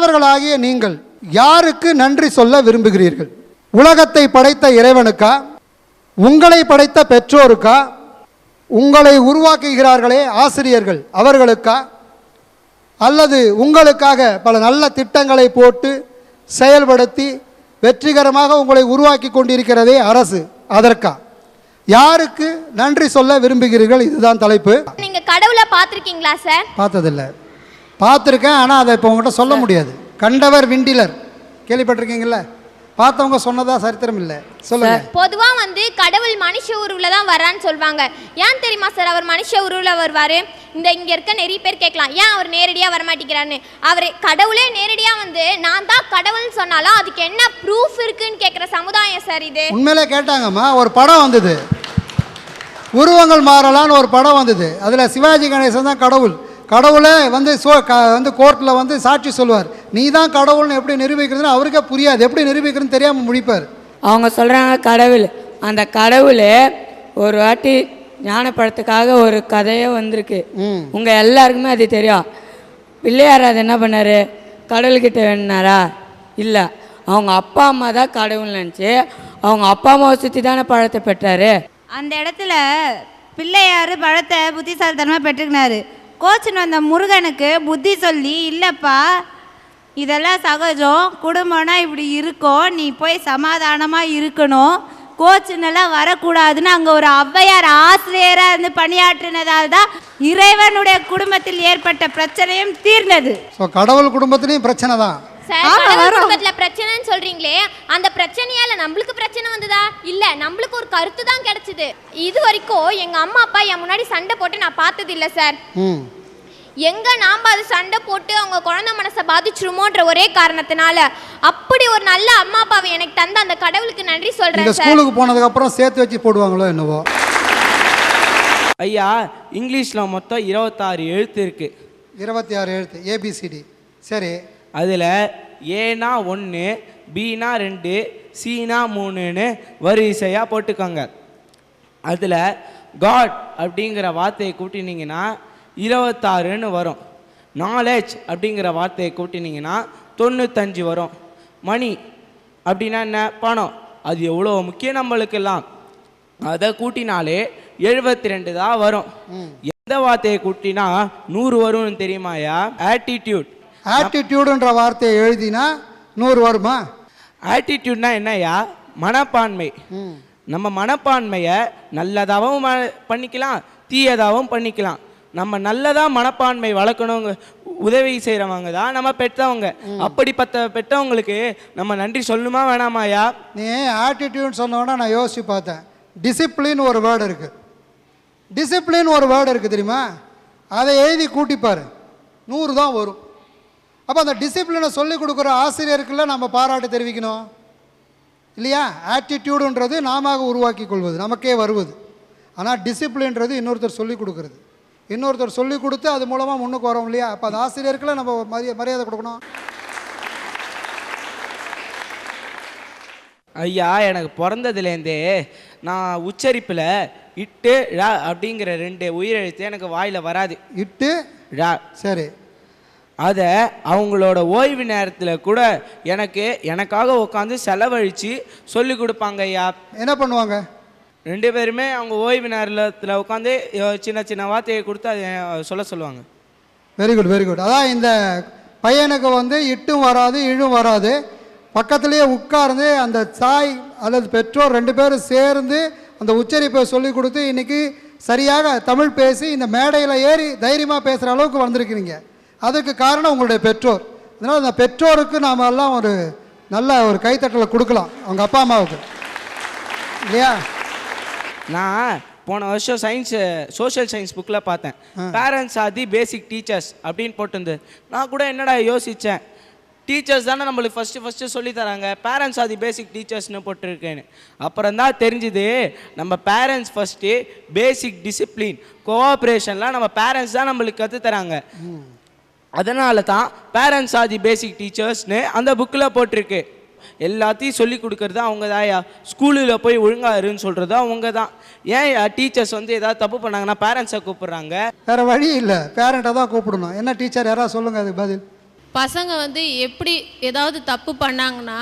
குழந்தைகளாகிய நீங்கள் யாருக்கு நன்றி சொல்ல விரும்புகிறீர்கள்? உலகத்தை படைத்த இறைவனுக்கா? உங்களை படைத்த பெற்றோருக்கா? உங்களை உருவாக்குகிறார்களே ஆசிரியர்கள் அவர்களுக்கா? அல்லது உங்களுக்காக பல நல்ல திட்டங்களை போட்டு செயல்படுத்தி வெற்றிகரமாக உங்களை உருவாக்கி கொண்டிருக்கிறதே அரசு அதற்கா? யாருக்கு நன்றி சொல்ல விரும்புகிறீர்கள்? இதுதான் தலைப்பு. நீங்க கடவுளை பார்த்திருக்கீங்களா சார்? பார்த்ததில்ல. பார்த்துருக்கேன் ஆனால் அதை இப்போ உங்கள்கிட்ட சொல்ல முடியாது. கண்டவர் விண்டிலர். கேள்விப்பட்டிருக்கீங்கள பார்த்தவங்க சொன்னதா சரித்திரம் இல்லை. சொல்லுங்க. பொதுவா வந்து கடவுள் மனுஷ உருவில் தான் வரான்னு சொல்லுவாங்க ஏன் தெரியுமா சார் அவர் மனுஷ உருவில் வருவாரு? இந்த இங்க இருக்க நிறைய பேர் கேட்கலாம் ஏன் அவர் நேரடியா வரமாட்டேங்கிறான்னு அவர் கடவுளே நேரடியா வந்து நான் தான் கடவுள்னு சொன்னாலும் அதுக்கு என்ன ப்ரூஃப் இருக்குன்னு கேட்குற சமுதாயம் சார் இது. உண்மையிலே கேட்டாங்கம்மா ஒரு படம் வந்தது. உருவங்கள் மாறலான்னு ஒரு படம் வந்தது. அதில் சிவாஜி கணேசன் தான் கடவுள். கடவுளே வந்து சோ க வந்து கோர்ட்டில் வந்து சாட்சி சொல்லுவார். நீ தான் கடவுள்னு எப்படி நிரூபிக்கிறதுன்னு அவருக்கே புரியாது. எப்படி நிரூபிக்கிறதுன்னு தெரியாமல் முடிப்பார். அவங்க சொல்கிறாங்க கடவுள். அந்த கடவுள் ஒரு வாட்டி ஞானப்படத்துக்காக ஒரு கதையே வந்திருக்கு. ம். உங்கள் எல்லாருக்குமே அது தெரியும். பிள்ளையார் அது என்ன பண்ணார்? கடவுள்கிட்ட வேணுனாரா? இல்லை. அவங்க அப்பா அம்மா தான் கடவுள் நினச்சி அவங்க அப்பா அம்மாவை சுற்றி தானே பழத்தை பெற்றாரு? அந்த இடத்துல பிள்ளையார் பழத்தை புத்திசாலித்தனமாக பெற்றுக்கினாரு. கோச்சின்னு வந்த முருகனுக்கு புத்தி சொல்லி இல்லைப்பா இதெல்லாம் சகஜம். குடும்பம்னா இப்படி இருக்கும். நீ போய் சமாதானமாக இருக்கணும். கோச்சினெல்லாம் வரக்கூடாதுன்னு அங்கே ஒரு ஔவையார் ஆசிரியராக இருந்து பணியாற்றினதால் தான் இறைவனுடைய குடும்பத்தில் ஏற்பட்ட பிரச்சனையும் தீர்ந்தது. ஸோ கடவுள் குடும்பத்துலேயும் பிரச்சனை தான். சார் குடும்பத்துல பிரச்சனைன்னு சொல்றீங்களே அந்த பிரச்சனையால நம்மளுக்கு பிரச்சனை வந்ததா? இல்ல நம்மளுக்கு ஒரு கருத்து தான் கிடைச்சது. இது வரைக்கும் எங்க அம்மா அப்பா என் முன்னாடி சண்டை போட்டு நான் பார்த்தது இல்ல சார். ம். எங்க நாம அது சண்டை போட்டு அவங்க குழந்தை மனசை பாதிச்சிருமோன்ற ஒரே காரணத்தினால அப்படி ஒரு நல்ல அம்மா அப்பாவை எனக்கு தந்த அந்த கடவுளுக்கு நன்றி சொல்றேன் சார். ஸ்கூலுக்கு போனதுக்கப்புறம் சேர்த்து வச்சு போடுவாங்களோ என்னவோ. ஐயா இங்கிலீஷில் மொத்தம் இருபத்தாறு எழுத்து இருக்குது இருபத்தி ஆறு எழுத்து ஏபிசிடி சரி. அதில் ஏனா ஒன்று பீனா ரெண்டு சீனா மூணுன்னு வரிசையாக போட்டுக்கோங்க. அதில் காட் அப்படிங்கிற வார்த்தையை கூட்டினீங்கன்னா இருபத்தாறுன்னு வரும். நாலேஜ் அப்படிங்கிற வார்த்தையை கூட்டினீங்கன்னா தொண்ணூத்தஞ்சு வரும். மணி அப்படின்னா என்ன? பணம். அது எவ்வளோ முக்கியம் நம்மளுக்கெல்லாம்? அதை கூட்டினாலே எழுபத்தி ரெண்டு தான் வரும். எந்த வார்த்தையை கூட்டினா நூறு வரும்னு தெரியுமாயா ஆட்டிடியூட் ஆட்டிடியூடுன்ற வார்த்தையை எழுதினா நூறு வருமா? ஆட்டிடியூட்னா என்னய்யா? மனப்பான்மை. நம்ம மனப்பான்மையை நல்லதாகவும் பண்ணிக்கலாம் தீயதாகவும் பண்ணிக்கலாம். நம்ம நல்லதா மனப்பான்மை வளர்க்கணுங்க உதவி செய்கிறவங்க தான் நம்ம பெற்றவங்க. அப்படிப்பட்ட பெற்றவங்களுக்கு நம்ம நன்றி சொல்லணுமா வேணாமாயா நீ ஆட்டிடியூட் சொன்னோன்னா நான் யோசிச்சு பார்த்தேன். டிசிப்ளின் ஒரு வேர்டு இருக்குது டிசிப்ளின் ஒரு வேர்டு இருக்குது தெரியுமா? அதை எழுதி கூட்டிப்பார். நூறு தான் வரும். அப்போ அந்த டிசிப்ளினை சொல்லிக் கொடுக்குற ஆசிரியருக்குள்ள நம்ம பாராட்டு தெரிவிக்கணும். இல்லையா? ஆட்டிடியூடுன்றது நாம உருவாக்கி கொள்வது நமக்கே வருவது. ஆனால் டிசிப்ளின்றது இன்னொருத்தர் சொல்லிக் கொடுக்கறது. இன்னொருத்தர் சொல்லிக் கொடுத்து அது மூலமாக முன்னுக்கு வரோம் இல்லையா? அப்போ அந்த ஆசிரியருக்குள்ள நம்ம மரியா மரியாதை கொடுக்கணும். ஐயா எனக்கு பிறந்ததுலேருந்தே நான் உச்சரிப்பில் இட்டு ழ அப்படிங்கிற ரெண்டு உயிரெழுத்து எனக்கு வாயில் வராது. இட்டு? ழ. சரி. அதை அவங்களோட ஓய்வு நேரத்தில் கூட எனக்கு எனக்காக உட்காந்து செலவழித்து சொல்லி கொடுப்பாங்க ஐயா. என்ன பண்ணுவாங்க? ரெண்டு பேருமே அவங்க ஓய்வு நேரத்தில் உட்காந்து சின்ன சின்ன வார்த்தையை கொடுத்து அதை சொல்ல சொல்லுவாங்க. வெரி குட் வெரி குட் அதான் இந்த பையனுக்கு வந்து இட்டும் வராது இழும் வராது. பக்கத்துலேயே உட்கார்ந்து அந்த தாய் அல்லது பெற்றோர் ரெண்டு பேரும் சேர்ந்து அந்த உச்சரிப்பை சொல்லி கொடுத்து இன்னைக்கு சரியாக தமிழ் பேசி இந்த மேடையில் ஏறி தைரியமாக பேசுகிற அளவுக்கு வந்திருக்கிறீங்க. அதுக்கு காரணம் உங்களுடைய பெற்றோர். அதனால் அந்த பெற்றோருக்கு நாம் எல்லாம் ஒரு நல்ல ஒரு கைத்தட்டலை கொடுக்கலாம். அவங்க அப்பா அம்மாவுக்கு. இல்லையா? நான் போன வருஷம் சயின்ஸ் சோஷியல் சயின்ஸ் புக்கில் பார்த்தேன். Parents are the basic teachers அப்படின்னு போட்டிருந்தது. நான் கூட என்னடா யோசித்தேன் டீச்சர்ஸ் தானே நம்மளுக்கு ஃபஸ்ட்டு ஃபஸ்ட்டு சொல்லி தராங்க. பேரண்ட்ஸ் ஆர் தி பேசிக் டீச்சர்ஸ்னு போட்டிருக்கேன்னு. அப்புறம் தான் தெரிஞ்சுது நம்ம பேரண்ட்ஸ் ஃபஸ்ட்டு பேசிக் டிசிப்ளின் கோஆப்ரேஷன்லாம் நம்ம பேரண்ட்ஸ் தான் நம்மளுக்கு கற்றுத் தராங்க அதனால தான் பேரண்ட்ஸ் ஆர் தி பேசிக் டீச்சர்ஸ்னு அந்த புக்கில் போட்டிருக்கு. எல்லாத்தையும் சொல்லி கொடுக்கறது அவங்க தான்யா ஸ்கூலில் போய் ஒழுங்கா இருன்னு சொல்கிறது அவங்க தான் ஏன் டீச்சர்ஸ் வந்து ஏதாவது தப்பு பண்ணாங்கன்னா பேரண்ட்ஸை கூப்பிடுறாங்க? வேறு வழி இல்லை. பேரண்ட்டை தான் கூப்பிடணும். என்ன டீச்சர் யாராவது சொல்லுங்கள் அதுக்கு பதில்? பசங்க வந்து எப்படி ஏதாவது தப்பு பண்ணாங்கன்னா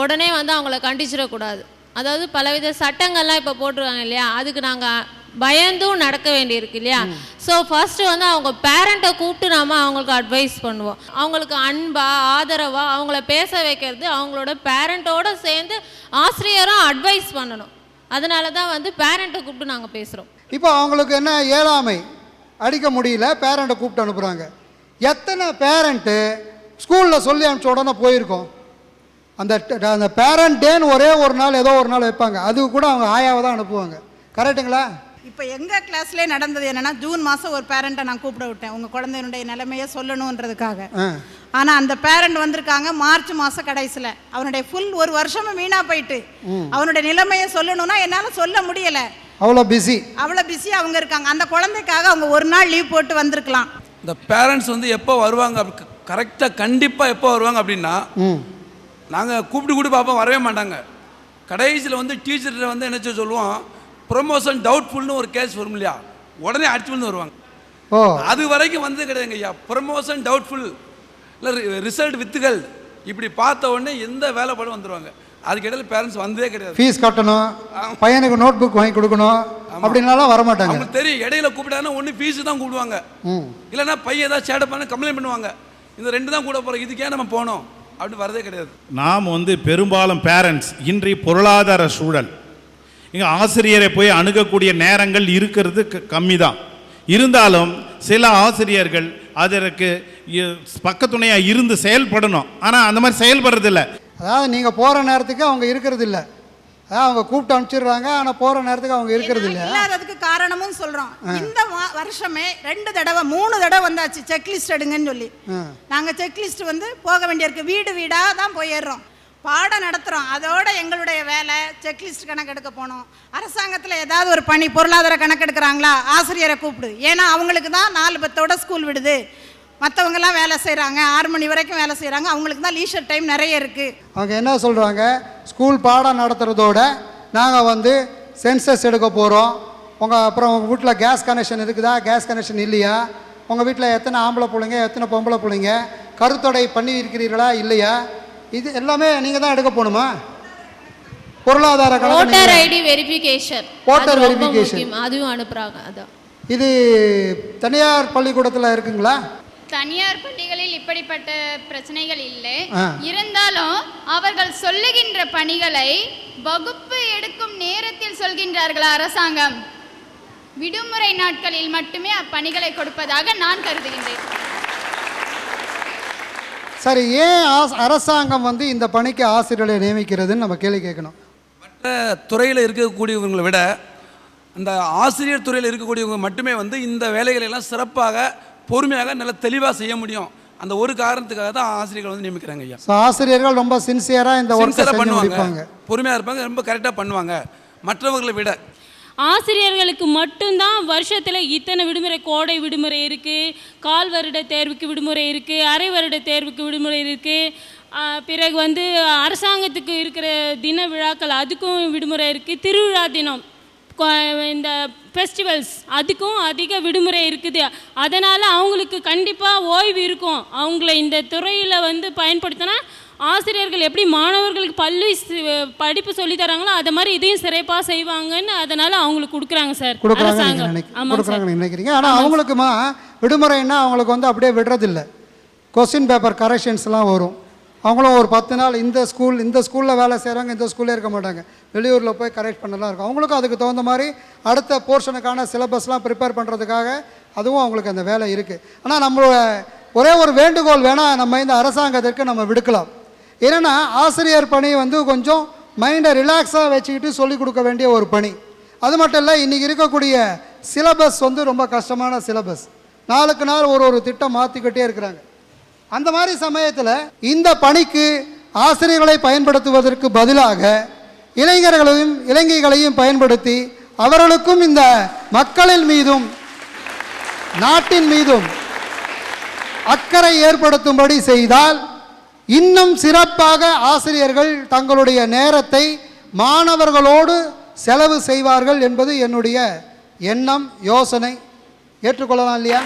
உடனே வந்து அவங்கள கண்டிச்சிடக்கூடாது அதாவது பலவித சட்டங்கள்லாம் இப்போ போட்டிருக்காங்க இல்லையா? அதுக்கு நாங்கள் பயந்தும் நடக்க வேண்டியிருக்கு இல்லையா? ஸோ ஃபர்ஸ்ட் வந்து அவங்க பேரண்ட்டை கூப்பிட்டு நாம அவங்களுக்கு அட்வைஸ் பண்ணுவோம். அவங்களுக்கு அன்பா ஆதரவா அவங்கள பேச வைக்கிறது அவங்களோட பேரண்ட்டோட சேர்ந்து ஆசிரியரும் அட்வைஸ் பண்ணணும். அதனால தான் வந்து பேரண்ட்டை கூப்பிட்டு நாங்கள் பேசுகிறோம் இப்போ அவங்களுக்கு என்ன ஏழாமை? அடிக்க முடியல பேரண்ட்டை கூப்பிட்டு அனுப்புகிறாங்க எத்தனை பேரண்ட்டு ஸ்கூலில் சொல்லி அனுப்பிச்ச உடனே போயிருக்கோம்? அந்த அந்த பேரண்ட் டேன்னு ஒரே ஒரு நாள் ஏதோ ஒரு நாள் வைப்பாங்க. அது கூட அவங்க ஆயாவை தான் அனுப்புவாங்க. கரெக்டுங்களா இப்போ எங்கள் கிளாஸ்லேயே நடந்தது என்னன்னா ஜூன் மாதம் ஒரு பேரண்ட்டை நான் கூப்பிட விட்டேன். உங்கள் குழந்தையினுடைய நிலைமையை சொல்லணுன்றதுக்காக. ஆனால் அந்த பேரண்ட் வந்திருக்காங்க மார்ச் மாதம் கடைசியில். அவனுடைய ஃபுல் ஒரு வருஷமும் வீணாக போயிட்டு. அவனுடைய நிலைமையை சொல்லணும்னா என்னால் சொல்ல முடியலை. அவ்வளோ பிஸி அவ்வளோ பிஸி அவங்க இருக்காங்க. அந்த குழந்தைக்காக அவங்க ஒரு நாள் லீவ் போட்டு வந்திருக்கலாம். இந்த பேரண்ட்ஸ் வந்து எப்போ வருவாங்க? கரெக்டாக கண்டிப்பாக எப்போ வருவாங்க அப்படின்னா நாங்கள் கூப்பிட்டு கூப்பிட்டு பார்ப்போம் வரவே மாட்டாங்க. கடைசியில் வந்து டீச்சர்கிட்ட வந்து என்ன சொல்லுவோம் ப்ரொமோஷன் டவுட்ஃபுல்னு ஒரு கேஸ் வரும் இல்லையா? உடனே அடிச்சு வந்து வருவாங்க. ஓ. அது வரைக்கும் வந்தது கிடையாதுங்க ஐயா. ப்ரொமோஷன் டவுட்ஃபுல் இல்லை ரிசல்ட் வித்துகள். இப்படி பார்த்த உடனே எந்த வேலைப்பாடும் வந்துடுவாங்க அதுக்கு இடையில பேரண்ட்ஸ் வந்ததே கிடையாது. ஃபீஸ் கட்டணும். பையனுக்கு நோட் புக் வாங்கி கொடுக்கணும். அப்படின்னாலாம் வரமாட்டாங்க அவங்களுக்கு தெரியும். இடையில கூப்பிட்டாங்கன்னா ஒன்று ஃபீஸு தான் கூப்பிடுவாங்க. இல்லைன்னா பையன் ஏதாவது சேட்டை பண்ண கம்ப்ளைண்ட் பண்ணுவாங்க. இந்த ரெண்டு தான் கூட போகிறோம் இதுக்கே நம்ம போனோம். அப்படி வரதே கிடையாது. நாம் வந்து பெரும்பாலும் பேரண்ட்ஸ் இன்றைய பொருளாதார சூழல் இங்கே ஆசிரியரை போய் அணுகக்கூடிய நேரங்கள் இருக்கிறது கம்மி தான் இருந்தாலும் சில ஆசிரியர்கள் அதற்கு பக்கத்துணையாக இருந்து செயல்படணும். ஆனால் அந்த மாதிரி செயல்படுறதில்ல. அதாவது நீங்கள் போகிற நேரத்துக்கு அவங்க இருக்கிறது இல்லை அதாவது அவங்க கூப்பிட்டு அனுப்பிச்சிடுறாங்க ஆனால் போகிற நேரத்துக்கு அவங்க இருக்கிறது இல்லை இல்லாததுக்கு காரணமும் சொல்றோம். இந்த மா- வருஷமே ரெண்டு தடவை மூணு தடவை வந்தாச்சு செக்லிஸ்ட் எடுங்கன்னு சொல்லி. நாங்க செக்லிஸ்ட் வந்து போக வேண்டியிருக்கு வீடு வீடா தான் போயிடுறோம். பாடம் நடத்துகிறோம் அதோட எங்களுடைய வேலை செக்லிஸ்ட் கணக்கெடுக்க போனோம். அரசாங்கத்தில் ஏதாவது ஒரு பணி பொருளாதார கணக்கெடுக்கிறாங்களா? ஆசிரியரை கூப்பிடு. ஏன்னா அவங்களுக்கு தான் நாலு பத்தோட ஸ்கூல் விடுது. மற்றவங்கெல்லாம் வேலை செய்கிறாங்க ஆறு மணி வரைக்கும் வேலை செய்கிறாங்க அவங்களுக்கு தான் லீஷர் டைம் நிறைய இருக்குது அவங்க என்ன சொல்கிறாங்க ஸ்கூல் பாடம் நடத்துகிறதோட நாங்கள் வந்து சென்சஸ் எடுக்க போகிறோம் உங்கள் அப்புறம் உங்கள் வீட்டில் கேஸ் கனெக்ஷன் இருக்குதா? கேஸ் கனெக்ஷன் இல்லையா? உங்கள் வீட்டில் எத்தனை ஆம்பளை பிள்ளைங்க எத்தனை பொம்பளை பிள்ளைங்க? கருத்தொடை பண்ணி இருக்கிறீர்களா இல்லையா? இது எல்லாமே நீங்கள் தான் எடுக்க போகணுமா பொருளாதார ஓட்டர் நீங்க- ஐடி வெரிஃபிகேஷன் Voter verification. அதுவும் அனுப்புறாங்க அதான். இது தனியார் பள்ளிக்கூடத்தில் இருக்குங்களா? தனியார் பள்ளிகளில் இப்படிப்பட்ட பிரச்சனைகள் இல்லை. இருந்தாலும் அவர்கள் சொல்லுகின்ற பணிகளை வகுப்பு எடுக்கும் நேரத்தில் சொல்கின்றார்கள் அரசாங்கம். விடுமுறை நாட்களில் மட்டுமே அப்பணிகளை கொடுப்பதாக நான் கருதுகின்றேன். சரி ஏன் அரசாங்கம் வந்து இந்த பணிக்கு ஆசிரியர்களை நியமிக்கிறதுன்னு நம்ம கேள்வி கேட்கணும். மற்ற துறையில் இருக்கக்கூடியவங்களை விட அந்த ஆசிரியர் துறையில் இருக்கக்கூடியவங்க மட்டுமே வந்து இந்த வேலைகளை எல்லாம் சிறப்பாக பொறுமையாக நல்ல தெளிவாக செய்ய முடியும். அந்த ஒரு காரணத்துக்காக தான் ஆசிரியர்கள் வந்து நியமிக்கிறாங்க ஐயா. ஸோ ஆசிரியர்கள் ரொம்ப சின்சியராக இந்த ஒர்க்கை பண்ணுவாங்க. பொறுமையாக இருப்பாங்க ரொம்ப கரெக்டாக பண்ணுவாங்க. மற்றவர்களை விட ஆசிரியர்களுக்கு மட்டும்தான் வருஷத்தில் இத்தனை விடுமுறை கோடை விடுமுறை இருக்குது கால் வருட தேர்வுக்கு விடுமுறை இருக்குது அரை வருட தேர்வுக்கு விடுமுறை இருக்குது பிறகு வந்து அரசாங்கத்துக்கு இருக்கிற தின விழாக்கள் அதுக்கும் விடுமுறை இருக்குது திருவிழா தினம் இந்த ஃபெஸ்டிவல்ஸ் அதுக்கும் அதிக விடுமுறை இருக்குது. அதனால் அவங்களுக்கு கண்டிப்பாக ஓய்வு இருக்கும். அவங்கள இந்த துறையில் வந்து பயன்படுத்தினா ஆசிரியர்கள் எப்படி மாணவர்களுக்கு பள்ளி படிப்பு சொல்லித் தராங்களோ அதை மாதிரி இதையும் சிறப்பாக செய்வாங்கன்னு அதனால அவங்களுக்கு கொடுக்குறாங்க சார். கொடுக்குறாங்க நினைக்கிறீங்க. ஆனால் அவங்களுக்குமா விடுமுறைன்னா அவங்களுக்கு வந்து அப்படியே விடுறதில்ல. கொஸ்டின் பேப்பர் கரெக்ஷன்ஸ்லாம் வரும். அவங்களும் ஒரு பத்து நாள் இந்த ஸ்கூல் இந்த ஸ்கூலில் வேலை செய்கிறவங்க இந்த ஸ்கூல்லே இருக்க மாட்டாங்க. வெளியூரில் போய் கரெக்ட் பண்ணலாம் இருக்கும். அவங்களுக்கும் அதுக்கு தகுந்த மாதிரி அடுத்த போர்ஷனுக்கான சிலபஸ்லாம் ப்ரிப்பேர் பண்ணுறதுக்காக அதுவும் அவங்களுக்கு அந்த வேலை இருக்குது ஆனால் நம்மளோட ஒரே ஒரு வேண்டுகோள் வேணால் நம்ம இந்த அரசாங்கத்திற்கு நம்ம விடுக்கலாம். ஏன்னா ஆசிரியர் பணி வந்து கொஞ்சம் மைண்டை ரிலாக்ஸாக வச்சுக்கிட்டு சொல்லிக் கொடுக்க வேண்டிய ஒரு பணி. அது மட்டும் இல்லை இன்றைக்கி இருக்கக்கூடிய சிலபஸ் வந்து ரொம்ப கஷ்டமான சிலபஸ். நாளுக்கு நாள் ஒரு ஒரு திட்டம் மாற்றிக்கிட்டே இருக்கிறாங்க. அந்த மாதிரி சமயத்தில் இந்த பணிக்கு ஆசிரியர்களை பயன்படுத்துவதற்கு பதிலாக இளைஞர்களையும் இளைஞர்களையும் பயன்படுத்தி அவர்களுக்கும் இந்த மக்களின் மீதும் நாட்டின் மீதும் அக்கறை ஏற்படுத்தும்படி செய்தால் இன்னும் சிறப்பாக ஆசிரியர்கள் தங்களுடைய நேரத்தை மாணவர்களோடு செலவு செய்வார்கள் என்பது என்னுடைய எண்ணம் யோசனை. ஏற்றுக்கொள்ளலாம் இல்லையா?